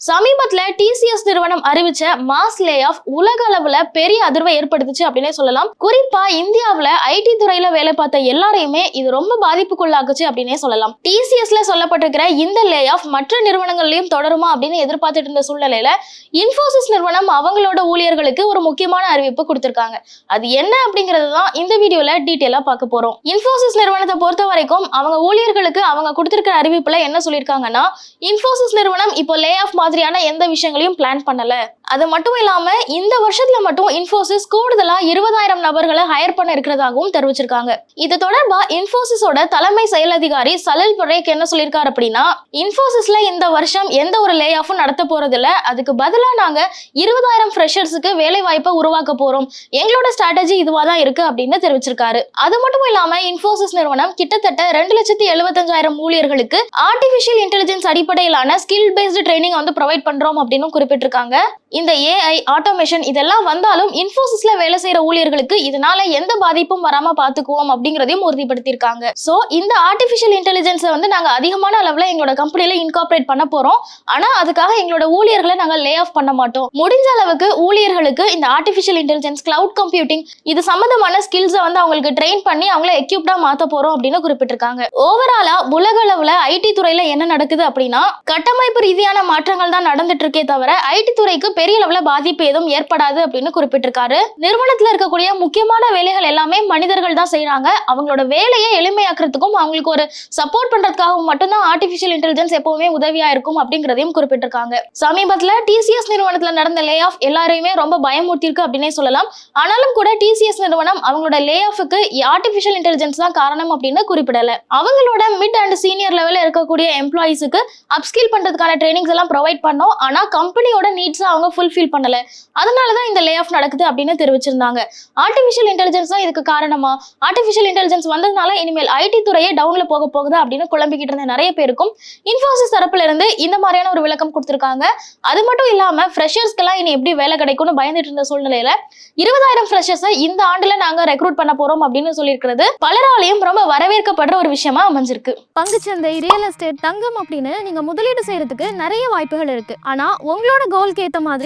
சமீபத்துல டிசிஎஸ் நிறுவனம் அறிவிச்ச mass lay off உலக அளவுல பெரிய அதிர்வை ஏற்படுத்துச்சு அப்படின்னே சொல்லலாம். குறிப்பா இந்தியாவில் ஐடி துறையில வேலை பார்த்த எல்லாரையுமே இது ரொம்ப பாதிப்புக்குள்ளாக்குச்சு அப்படின்னே சொல்லலாம். டிசிஎஸ்ல சொல்லப்பட்டிருக்கிற இந்த லே ஆஃப் மற்ற நிறுவனங்கள்லயும் தொடருமா அப்படின்னு எதிர்பார்த்துட்டு இருந்த சூழ்நிலையில இன்ஃபோசிஸ் நிறுவனம் அவங்களோட ஊழியர்களுக்கு ஒரு முக்கியமான அறிவிப்பு கொடுத்திருக்காங்க. அது என்ன அப்படிங்கிறது தான் இந்த வீடியோல டீட்டெயிலா பார்க்க போறோம். இன்ஃபோசிஸ் நிறுவனத்தை பொறுத்த வரைக்கும் அவங்க ஊழியர்களுக்கு அவங்க கொடுத்திருக்கிற அறிவிப்புல என்ன சொல்லியிருக்காங்கன்னா இன்ஃபோசிஸ் நிறுவனம் இப்போ லே ஆஃப் மாதிரியான எந்த விஷயங்களையும் பிளான் பண்ணல. அது மட்டும் இல்லாம இந்த வருஷத்துல மட்டும் இன்ஃபோசிஸ் கூடுதலா இருபதாயிரம் நபர்களை ஹையர் பண்ண இருக்கிறதாகவும் தெரிவிச்சிருக்காங்க. இது தொடர்பா இன்ஃபோசிஸோட தலைமை செயல் அதிகாரி சலில் பரேக் என்ன சொல்லியிருக்காரு அப்படின்னா இன்ஃபோசிஸ்ல இந்த வருஷம் எந்த ஒரு லே ஆஃபும் நடத்த போறது இல்ல அதுக்கு பதிலா நாங்க இருபதாயிரம் ஃப்ரெஷர்ஸுக்கு வேலை வாய்ப்பை உருவாக்க போறோம். எங்களோட ஸ்ட்ராட்டஜி இதுவா தான் இருக்கு அப்படின்னு தெரிவிச்சிருக்காரு. அது மட்டும் இல்லாம இன்ஃபோசிஸ் நிறுவனம் கிட்டத்தட்ட ரெண்டு லட்சத்தி எழுபத்தஞ்சாயிரம் ஊழியர்களுக்கு ஆர்டிஃபிஷியல் இன்டெலிஜென்ஸ் அடிப்படையிலான ஸ்கில் பேஸ்டு ட்ரைனிங் வந்து ப்ரொவைட் பண்றோம் அப்படின்னு குறிப்பிட்டிருக்காங்க. இந்த ஏஐ ஆட்டோமேஷன் இதெல்லாம் வந்தாலும் இன்ஃபோசிஸ்ல வேலை செய்யற ஊழியர்களுக்கு இதனால எந்த பாதிப்பும் வராம பாத்துக்குவோம் அப்படிங்கறதையும் உறுதிப்படுத்தியிருக்காங்க. சோ இந்த ஆர்டிஃபிஷியல் இன்டெலிஜென்ஸை வந்து நாங்க அதிகமான அளவுல எங்களோட கம்பெனில இன்கார்பரேட் பண்ண போறோம். ஆனா அதுக்காக எங்களோட ஊழியர்களை நாங்க லே ஆஃப் பண்ண மாட்டோம். முடிஞ்ச அளவுக்கு ஊழியர்களுக்கு இந்த ஆர்டிஃபிஷியல் இன்டெலிஜென்ஸ் கிளவுட் கம்ப்யூட்டிங் இது சம்பந்தமான ஸ்கில்ஸை வந்து அவங்களுக்கு ட்ரெயின் பண்ணி அவங்கள எக்யூப்டா மாத்த போறோம் அப்படின்னு குறிப்பிட்டிருக்காங்க. ஓவராலா உலக அளவுல ஐடி துறையில என்ன நடக்குது அப்படின்னா கட்டமைப்பு ரீதியான மாற்றங்கள் தான் நடந்துட்டு இருக்கே தவிர ஐடி துறைக்கு பெரிய அளவுல பாதிப்பு எதுவும் ஏற்படாது அப்படின்னு குறிப்பிட்டிருக்காரு. நிறுவனத்துல இருக்கக்கூடிய முக்கியமான வேலைகள் எல்லாமே மனிதர்கள் தான் செய்றாங்க. அவங்களோட வேலையை எளிமையாக்குறதுக்கும் அவங்களுக்கு ஒரு சப்போர்ட் பண்றதுக்காகவும் மட்டும்தான் ஆர்டிபிஷியல் இன்டெலிஜென்ஸ் எப்பவுமே உதவியா இருக்கும் அப்படிங்கிறதையும் குறிப்பிட்டிருக்காங்க. சமீபத்துல டிசிஎஸ் நிறுவனத்துல நடந்த லே ஆஃப் எல்லாரையுமே ரொம்ப பயமுறுத்திருக்கு அப்படின்னே சொல்லலாம். ஆனாலும் கூட டிசிஎஸ் நிறுவனம் அவங்களோட லே ஆஃபுக்கு ஆர்டிஃபிஷியல் இன்டெலிஜென்ஸ் தான் காரணம் அப்படின்னு குறிப்பிடல. அவங்களோட மிட் அண்ட் சீனியர் லெவலில் இருக்கக்கூடிய எம்ப்ளாயிஸுக்கு அப்ஸ்கில் பண்றதுக்கான ட்ரைனிங்ஸ் எல்லாம் ப்ரொவைட் பண்ணோம். ஆனா கம்பெனியோட நீட்ஸ் அவங்க ஃபுல்ஃபில் பண்ணல. அதனால தான் இந்த லே ஆஃப் நடக்குது அப்படின்னு தெரிவிச்சிருந்தாங்க. ஆர்டிஃபிஷியல் இன்டெலிஜென்ஸ் தான் இதுக்கு காரணமா? ஆர்டிஃபிஷியல் இன்டெலிஜென்ஸ் வந்ததுனால இனிமேல் ஐடி துறையே டவுன்ல போக போகுது அப்படின்னு குழம்பிக்கிட்டு இருந்த நிறைய பேருக்கும் இன்ஃபோசிஸ் தரப்புல இருந்து இந்த மாதிரியான ஒரு விளக்கம் கொடுத்துருக்காங்க. அது மட்டும் இல்லாம ஃப்ரெஷர்ஸ்க்கெல்லாம் இனி எப்படி வேலை கிடைக்கும்னு பயந்துட்டு இருந்த சூழ்நிலையில இருபதாயிரம் ஃப்ரெஷர்ஸை இந்த ஆண்டுல நாங்க ரெக்ரூட் பண்ண போறோம் அப்படின்னு சொல்லியிருக்கிறது பலராலையும் ரொம்ப வரவேற்கப்படுற ஒரு விஷயமா அமைஞ்சிருக்கு. பங்குச்சந்தை ரியல் எஸ்டேட் தங்கம் அப்படின்னு நீங்க முதலீடு செய்யறதுக்கு நிறைய வாய்ப்புகள் இருக்கு. ஆனா உங்களோட கோல்க்கு ஏத்த மாதிரி